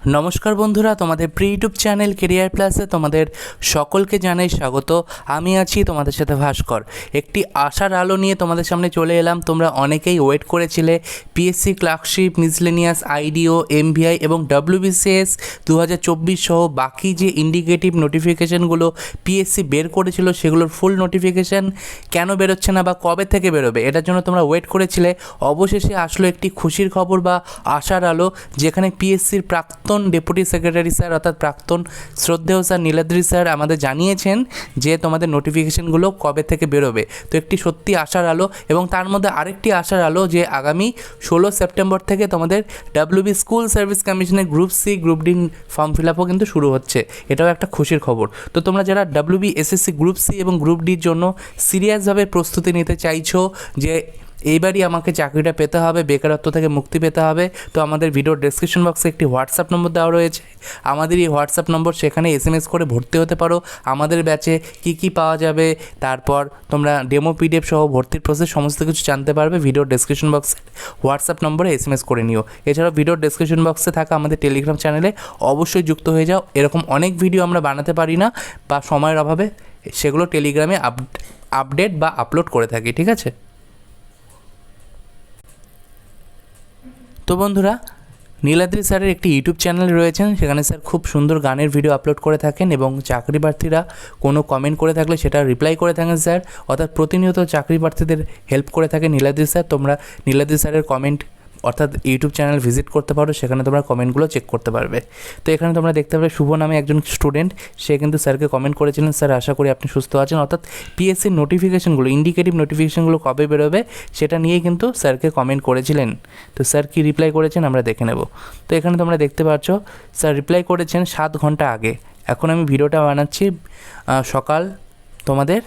নমস্কার বন্ধুরা, তোমাদের প্রি ইউটিউব চ্যানেল কেরিয়ার প্লাসে তোমাদের সকলকে জানাই স্বাগত। আমি আছি তোমাদের সাথে ভাস্কর। একটি আশার আলো নিয়ে তোমাদের সামনে চলে এলাম। তোমরা অনেকেই ওয়েট করেছিলে পিএসসি ক্লার্কশিপ মিসলেনিয়াস আইডিও এমভিআই এবং ডাব্লিউবিসিএস দু হাজার চব্বিশ সহ বাকি যে ইন্ডিকেটিভ নোটিফিকেশানগুলো পিএসসি বের করেছিল, সেগুলোর ফুল নোটিফিকেশান কেন বেরোচ্ছে না বা কবে থেকে বেরোবে, এটার জন্য তোমরা ওয়েট করেছিলে। অবশেষে আসলো একটি খুশির খবর বা আশার আলো, যেখানে পিএসসির প্রাক্তন ডেপুটি সেক্রেটারি স্যার অর্থাৎ প্রাক্তন শ্রদ্ধেয় স্যার নীলাদ্রি স্যার আমাদের জানিয়েছেন যে তোমাদের নোটিফিকেশনগুলো কবে থেকে বেরোবে। তো একটি সত্যি আশার আলো এবং তার মধ্যে আরেকটি আশার আলো যে আগামী ষোলো সেপ্টেম্বর থেকে তোমাদের ডাব্লিউবি স্কুল সার্ভিস কমিশনের group C, group D form fill আপও কিন্তু শুরু হচ্ছে। এটাও একটা খুশির খবর। তো তোমরা যারা ডাব্লিউবি এসএসসি গ্রুপ সি এবং গ্রুপ ডির জন্য সিরিয়াসভাবে প্রস্তুতি নিতে চাইছো যে এইবারই আমাকে চাকরিটা পেতে হবে, বেকারত্ব থেকে মুক্তি পেতে হবে। তো আমাদের ভিডিওর ডেসক্রিপশন বক্সে একটি হোয়াটসঅ্যাপ নম্বর দেওয়া রয়েছে। আমাদের এই হোয়াটসঅ্যাপ নম্বর সেখানে এস এম এস করে ভর্তি হতে পারো। আমাদের ব্যাচে কি কি পাওয়া যাবে, তারপর তোমরা ডেমো পিডিএফ সহ ভর্তির প্রসেস সমস্ত কিছু জানতে পারবে ভিডিওর ডেসক্রিপশন বক্সে হোয়াটসঅ্যাপ নম্বরে এস এম এস করে নিও। এছাড়াও ভিডিওর ডেসক্রিপশন বক্সে থাকা আমাদের টেলিগ্রাম চ্যানেলে অবশ্যই যুক্ত হয়ে যাও। এরকম অনেক ভিডিও আমরা বানাতে পারি না বা সময়ের অভাবে, সেগুলো টেলিগ্রামে আপ আপডেট বা আপলোড করে থাকি, ঠিক আছে? তো বন্ধুরা, নীলাদ্রি স্যারের একটি ইউটিউব চ্যানেল রয়েছেন, সেখানে স্যার খুব সুন্দর গানের ভিডিও আপলোড করে থাকেন এবং চাকরি প্রার্থীরা কোনো কমেন্ট করে থাকলে সেটা রিপ্লাই করে থাকেন স্যার। অর্থাৎ প্রতিনিয়ত চাকরি প্রার্থীদের হেল্প করে থাকে নীলাদ্রি স্যার। তোমরা নীলাদ্রি স্যারের কমেন্ট অর্থাৎ ইউটিউব চ্যানেল ভিজিট করতে পারো, সেখানে তোমরা কমেন্টগুলো চেক করতে পারবে। তো এখানে তোমরা দেখতে পাবে শুভ নামে একজন স্টুডেন্ট, সে কিন্তু স্যারকে কমেন্ট করেছিলেন, স্যার, আশা করি আপনি সুস্থ আছেন। অর্থাৎ পিএসসির নোটিফিকেশনগুলো ইন্ডিকেটিভ নোটিফিকেশনগুলো কবে বেরোবে, সেটা নিয়েই কিন্তু স্যারকে কমেন্ট করেছিলেন। তো স্যার কি রিপ্লাই করেছেন আমরা দেখে নেব। তো এখানে তোমরা দেখতে পাচ্ছ, স্যার রিপ্লাই করেছেন সাত ঘণ্টা আগে। এখন আমি ভিডিওটা বানাচ্ছি সকাল তোমাদের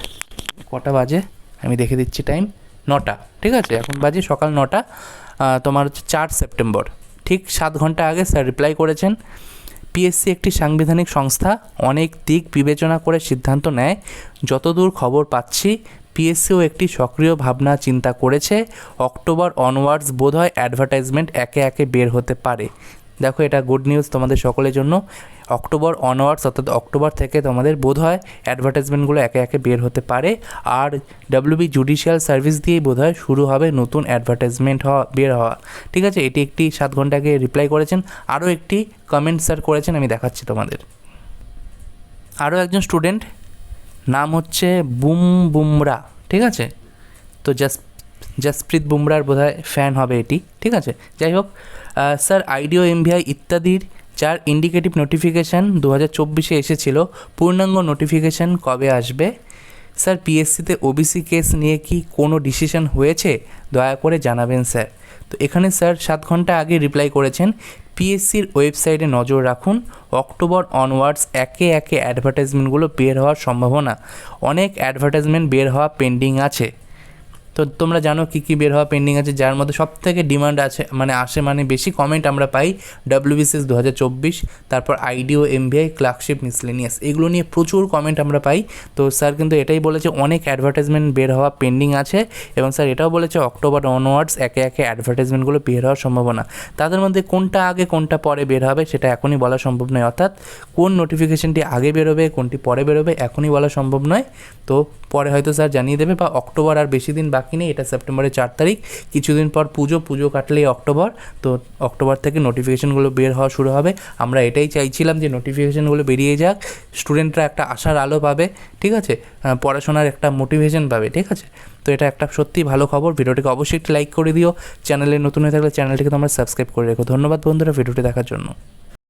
কটা বাজে? আমি দেখে দিচ্ছি টাইম নটা, ঠিক আছে? এখন বাজে সকাল নটা তোমার হচ্ছে চার সেপ্টেম্বর। ঠিক সাত ঘণ্টা আগে স্যার রিপ্লাই করেছেন পিএসসি একটি সাংবিধানিক সংস্থা, অনেক দিক বিবেচনা করে সিদ্ধান্ত নেয়। যতদূর খবর পাচ্ছি পিএসসিও একটি সক্রিয় ভাবনা চিন্তা করেছে। অক্টোবর অনওয়ার্ডস বোধহয় অ্যাডভার্টাইজমেন্ট একে একে বের হতে পারে। দেখো, এটা গুড নিউজ তোমাদের সকলের জন্য। অক্টোবর অনওয়ার্ডস অর্থাৎ অক্টোবর থেকে তোমাদের বোধ হয় অ্যাডভার্টাইজমেন্টগুলো একে একে বের হতে পারে। আর ডাব্লিউবি জুডিশিয়াল সার্ভিস দিয়েই বোধ হয় শুরু হবে নতুন অ্যাডভার্টাইজমেন্ট হওয়া, বের হওয়া। ঠিক আছে? এটি একটি সাত ঘণ্টা আগে রিপ্লাই করেছেন। আরও একটি কমেন্ট স্যার করেছেন, আমি দেখাচ্ছি তোমাদের। আরও একজন স্টুডেন্ট নাম হচ্ছে বুম বুমরা। ঠিক আছে? তো জাস জাসপ্রীত বুমরার বোধহয় ফ্যান হবে এটি, ঠিক আছে? যাই হোক স্যার আইডিও এমভিআই ইত্যাদির যার ইন্ডিকেটিভ নোটিফিকেশান দু হাজার চব্বিশে এসেছিল। পূর্ণাঙ্গ নোটিফিকেশান কবে আসবে? স্যার পিএসসিতে ওবিসি কেস নিয়ে কি কোনো ডিসিশন হয়েছে? দয়া করে জানাবেন স্যার তো এখানে স্যার সাত ঘণ্টা আগে রিপ্লাই করেছেন। পিএসসির ওয়েবসাইটে নজর রাখুন। অক্টোবর অনওয়ার্ডস একে একে অ্যাডভার্টাইজমেন্টগুলো বের হওয়ার সম্ভাবনা। অনেক অ্যাডভার্টাইজমেন্ট বের হওয়া পেন্ডিং আছে। তো তোমরা জানো কী কী বের হওয়া পেন্ডিং আছে, যার মধ্যে সব থেকে ডিমান্ড আছে মানে আসে মানে বেশি কমেন্ট আমরা পাই ডাব্লিউবিসিএস দু হাজার চব্বিশ, তারপর আইডিও এমবিআই ক্লার্কশিপ মিসলেনিয়াস এগুলো নিয়ে প্রচুর কমেন্ট আমরা পাই। তো স্যার কিন্তু এটাই বলেছে, অনেক অ্যাডভার্টাইজমেন্ট বের হওয়া পেন্ডিং আছে এবং স্যার এটাও বলেছে অক্টোবর অনওয়ার্ডস একে একে অ্যাডভার্টাইজমেন্টগুলো বের হওয়ার সম্ভাবনা। তাদের মধ্যে কোনটা আগে, কোনটা পরে বের হবে সেটা এখনই বলা সম্ভব নয়, অর্থাৎ কোন নোটিফিকেশনটি আগে বেরোবে, কোনটি পরে বেরোবে এখনই বলা সম্ভব নয়। তো পরে হয়তো স্যার জানিয়ে দেবে বা অক্টোবর আর বেশি দিন নেই এটা সেপ্টেম্বরের চার তারিখ। কিছুদিন পর পুজো পুজো কাটলেই অক্টোবর তো অক্টোবর থেকে নোটিফিকেশনগুলো বের হওয়া শুরু হবে। আমরা এটাই চাইছিলাম যে নোটিফিকেশনগুলো বেরিয়ে যাক। স্টুডেন্টরা একটা আশার আলো পাবে, ঠিক আছে? পড়াশোনার একটা মোটিভেশন পাবে, ঠিক আছে? তো এটা একটা সত্যি ভালো খবর। ভিডিওটিকে অবশ্যই একটি লাইক করে দিও। চ্যানেলে নতুন হয়ে থাকলে চ্যানেলটিকে তোমরা সাবস্ক্রাইব করে রেখো। ধন্যবাদ বন্ধুরা, ভিডিওটি দেখার জন্য।